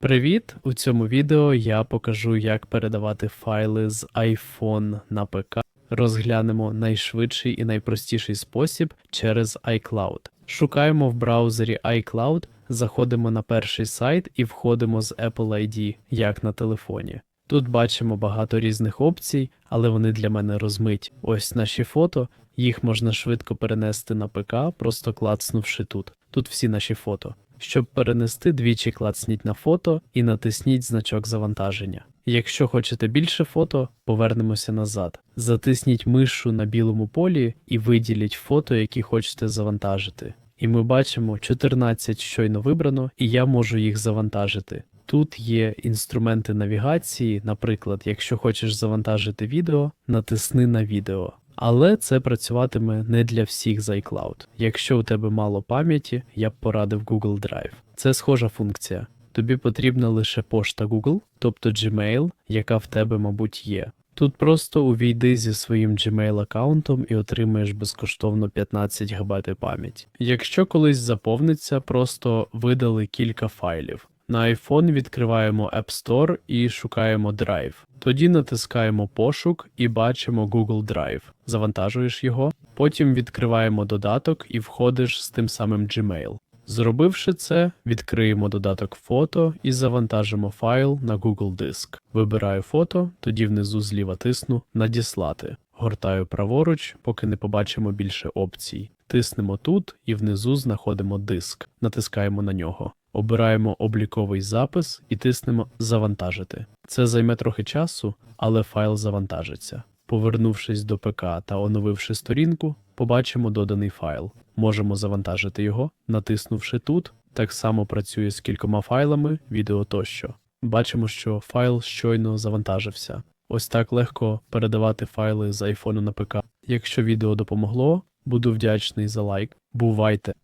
Привіт! У цьому відео я покажу, як передавати файли з iPhone на ПК. Розглянемо найшвидший і найпростіший спосіб через iCloud. Шукаємо в браузері iCloud, заходимо на перший сайт і входимо з Apple ID, як на телефоні. Тут бачимо багато різних опцій, але вони для мене розмиті. Ось наші фото, їх можна швидко перенести на ПК, просто клацнувши тут. Тут всі наші фото. Щоб перенести, двічі клацніть на фото і натисніть значок завантаження. Якщо хочете більше фото, повернемося назад. Затисніть мишу на білому полі і виділіть фото, які хочете завантажити. І ми бачимо 14 щойно вибрано, і я можу їх завантажити. Тут є інструменти навігації, наприклад, якщо хочеш завантажити відео, натисни на відео. Але це працюватиме не для всіх з iCloud. Якщо у тебе мало пам'яті, я б порадив Google Drive. Це схожа функція. Тобі потрібна лише пошта Google, тобто Gmail, яка в тебе, мабуть, є. Тут просто увійди зі своїм Gmail аккаунтом і отримаєш безкоштовно 15 ГБ пам'яті. Якщо колись заповниться, просто видали кілька файлів. На iPhone відкриваємо App Store і шукаємо Drive. Тоді натискаємо пошук і бачимо Google Drive. Завантажуєш його, потім відкриваємо додаток і входиш з тим самим Gmail. Зробивши це, відкриємо додаток фото і завантажимо файл на Google Диск. Вибираю фото, тоді внизу зліва тисну Надіслати. Гортаю праворуч, поки не побачимо більше опцій. Тиснемо тут і внизу знаходимо диск. Натискаємо на нього. Обираємо обліковий запис і тиснемо Завантажити. Це займе трохи часу, але файл завантажиться. Повернувшись до ПК та оновивши сторінку, побачимо доданий файл. Можемо завантажити його, натиснувши тут. Так само працює з кількома файлами, відео тощо. Бачимо, що файл щойно завантажився. Ось так легко передавати файли з айфону на ПК. Якщо відео допомогло, буду вдячний за лайк. Бувайте!